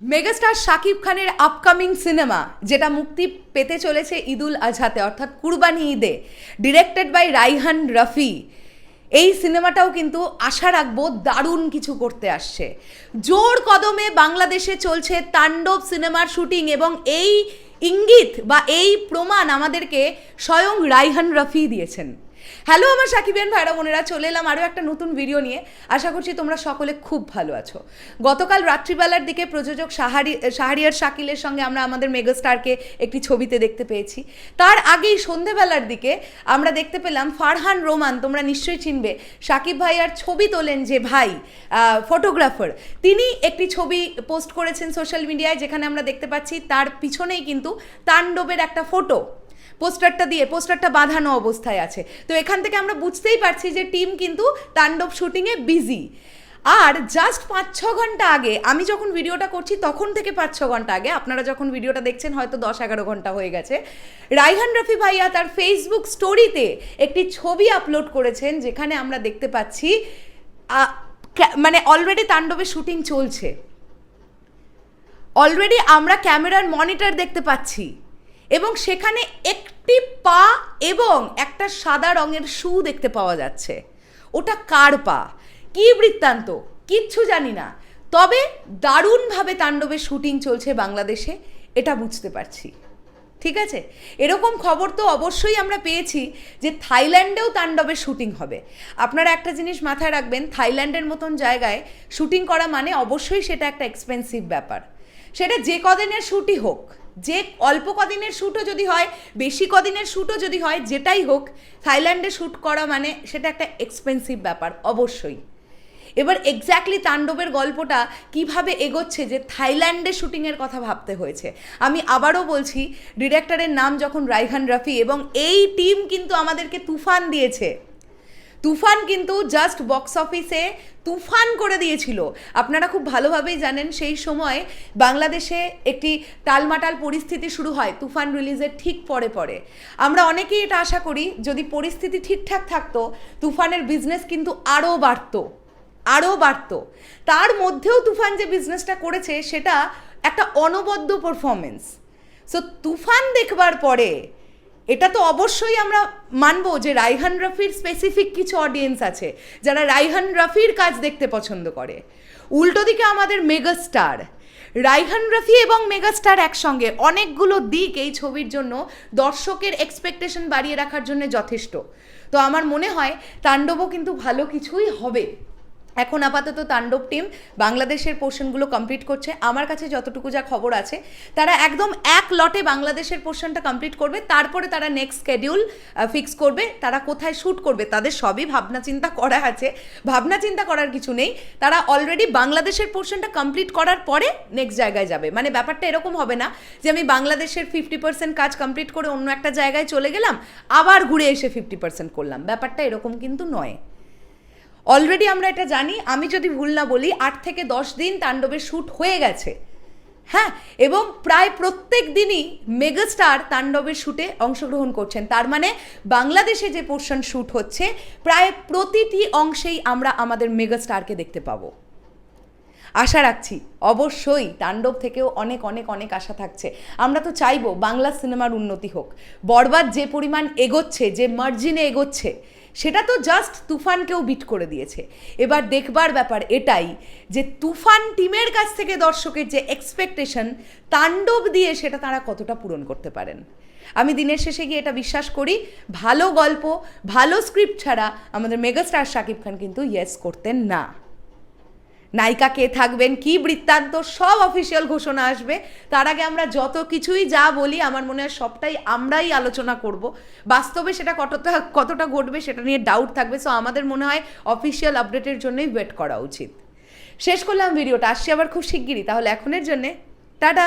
Megastar Shakib খানের upcoming cinema যেটা মুক্তি পেতে চলেছে ঈদুল আজহাতে অর্থাৎ কুরবানি ঈদে ডিরেক্টেড বাই রাইহান রফি এই সিনেমাটাও কিন্তু আশা রাখব দারুণ কিছু করতে আসছে। জোর কদমে বাংলাদেশে চলছে তাণ্ডব সিনেমার শুটিং এবং এই ইঙ্গিত বা এই প্রমাণ আমাদেরকে স্বয়ং রাইহান রফি দিয়েছেন। হ্যালো আমার সাকিবেন ভাইরা বোনেরা, চলে এলাম আরও একটা নতুন ভিডিও নিয়ে। আশা করছি তোমরা সকলে খুব ভালো আছো। গতকাল রাত্রিবেলার দিকে প্রযোজক সাহারি সাহারিয়ার শাকিলের সঙ্গে আমরা আমাদের মেগাস্টারকে একটি ছবিতে দেখতে পেয়েছি। তার আগেই সন্ধেবেলার দিকে আমরা দেখতে পেলাম ফারহান রোমান, তোমরা নিশ্চয়ই চিনবে, সাকিব ভাই আর ছবি তোলেন যে ভাই ফটোগ্রাফার তিনি একটি ছবি পোস্ট করেছেন সোশ্যাল মিডিয়ায় যেখানে আমরা দেখতে পাচ্ছি তার পিছনেই কিন্তু তাণ্ডবের একটা ফটো পোস্টারটা দিয়ে, পোস্টারটা বাঁধানো অবস্থায় আছে। তো এখান থেকে আমরা বুঝতেই পারছি যে টিম কিন্তু তাণ্ডব শুটিংয়ে বিজি। আর জাস্ট পাঁচ ছ ঘণ্টা আগে, আমি যখন ভিডিওটা করছি, তখন থেকে পাঁচ ছ ঘণ্টা আগে, আপনারা যখন ভিডিওটা দেখছেন, হয়তো দশ এগারো ঘণ্টা হয়ে গেছে। রাইহান রফি ভাইয়া তার ফেসবুক স্টোরিতে একটি ছবি আপলোড করেছেন, যেখানে আমরা দেখতে পাচ্ছি মানে অলরেডি তাণ্ডবে শুটিং চলছে। অলরেডি আমরা ক্যামেরার মনিটর দেখতে পাচ্ছি। এবং সেখানে একটি পা এবং একটা সাদা রঙের শু দেখতে পাওয়া যাচ্ছে। ওটা কার পা? কি বৃত্তান্ত? কিচ্ছু জানি না। তবে দারুণভাবে তাণ্ডবের শুটিং চলছে বাংলাদেশে, এটা বুঝতে পারছি। ঠিক আছে? এরকম খবর তো অবশ্যই আমরা পেয়েছি যে থাইল্যান্ডেও তাণ্ডবের শুটিং হবে। আপনারা একটা জিনিস মাথায় রাখবেন, থাইল্যান্ডের মতন জায়গায় শুটিং করা মানে অবশ্যই সেটা একটা এক্সপেন্সিভ ব্যাপার। সেটা যে কদিনের শ্যুটই হোক, যে অল্প কদিনের শ্যুটও যদি হয়, বেশি কদিনের শ্যুটও যদি হয়, যেটাই হোক, থাইল্যান্ডে শ্যুট করা মানে সেটা একটা এক্সপেন্সিভ ব্যাপার, অবশ্যই। এবার এক্স্যাক্টলি তাণ্ডবের গল্পটা কীভাবে এগোচ্ছে যে থাইল্যান্ডে শুটিংয়ের কথা ভাবতে হয়েছে। আমি আবারও বলছি ডিরেক্টরের নাম যখন রাইহান রফি এবং এই টিম কিন্তু আমাদেরকে তুফান দিয়েছে তুফান কিন্তু জাস্ট বক্স অফিসে তুফান করে দিয়েছিল। আপনারা খুব ভালোভাবেই জানেন সেই সময় বাংলাদেশে একটি টালমাটাল পরিস্থিতি শুরু হয়, তুফান রিলিজের ঠিক পরে পরে। আমরা অনেকেই এটা আশা করি, যদি পরিস্থিতি ঠিকঠাক থাকতো, তুফানের বিজনেস কিন্তু আরও বাড়ত, আরও বাড়তো। তার মধ্যেও তুফান যে বিজনেসটা করেছে, সেটা একটা অনবদ্য পারফরমেন্স সো তুফান দেখবার পরে এটা তো অবশ্যই আমরা মানবো যে রাইহান রফির স্পেসিফিক কিছু অডিয়েন্স আছে, যারা রাইহান রফির কাজ দেখতে পছন্দ করে। উল্টো দিকে আমাদের মেগাস্টার রাইহান রফি এবং মেগাস্টার একসঙ্গে অনেকগুলো দিক এই ছবির জন্য দর্শকের এক্সপেকটেশন বাড়িয়ে রাখার জন্য যথেষ্ট। তো আমার মনে হয় তাণ্ডবও কিন্তু ভালো কিছুই হবে। এখন আপাতত তাণ্ডব টিম বাংলাদেশের পোর্শনগুলো কমপ্লিট করছে। আমার কাছে যতটুকু যা খবর আছে, তারা একদম এক লটে বাংলাদেশের পোর্শনটা কমপ্লিট করবে, তারপরে তারা নেক্সট স্কেডিউল ফিক্স করবে, তারা কোথায় শ্যুট করবে, তাদের সবই ভাবনা চিন্তা করা আছে। ভাবনা চিন্তা করার কিছু নেই, তারা অলরেডি বাংলাদেশের পোর্শনটা কমপ্লিট করার পরে নেক্সট জায়গায় যাবে। মানে ব্যাপারটা এরকম হবে না যে আমি বাংলাদেশের ফিফটি পার্সেন্ট কাজ কমপ্লিট করে অন্য একটা জায়গায় চলে গেলাম, আবার ঘুরে এসে ফিফটি পার্সেন্ট করলাম। ব্যাপারটা এরকম কিন্তু নয়। অলরেডি আমরা এটা জানি, আমি যদি ভুল না বলি, আট থেকে দশ দিন তাণ্ডবের শ্যুট হয়ে গেছে। হ্যাঁ এবং প্রায় প্রত্যেক দিনই মেগাস্টার তাণ্ডবের শ্যুটে অংশগ্রহণ করছেন। তার মানে বাংলাদেশে যে পোর্শন শ্যুট হচ্ছে, প্রায় প্রতিটি অংশেই আমরা আমাদের মেগাস্টারকে দেখতে পাবো। আশা রাখছি, অবশ্যই তাণ্ডব থেকেও অনেক অনেক অনেক আশা থাকছে। আমরা তো চাইব বাংলা সিনেমার উন্নতি হোক। বরবাদ যে পরিমাণ এগোচ্ছে, যে মার্জিনে এগোচ্ছে সেটা তো জাস্ট তুফানকেও বিট করে দিয়েছে। এবার দেখবার ব্যাপার এটাই যে তুফান টিমের কাছ থেকে দর্শকের যে এক্সপেকটেশন তাণ্ডব দিয়ে সেটা তারা কতটা পূরণ করতে পারেন। আমি দিনের শেষে গিয়ে এটা বিশ্বাস করি, ভালো গল্প, ভালো স্ক্রিপ্ট ছাড়া আমাদের মেগাস্টার শাকিব খান কিন্তু ইয়েস করতেন না। নায়িকা কে থাকবেন, কি বৃত্তান্ত, সব অফিসিয়াল ঘোষণা আসবে। তার আগে আমরা যত কিছুই যা বলি, আমার মনে হয় সবটাই আমরাই আলোচনা করব। বাস্তবে সেটা কতটা কতটা ঘটবে সেটা নিয়ে ডাউট থাকবে। সো আমাদের মনে হয় অফিসিয়াল আপডেটের জন্যই ওয়েট করা উচিত। শেষ করলাম ভিডিওটা আসছি আবার খুব শিগগিরই। তাহলে এখনের জন্যে, টাটা!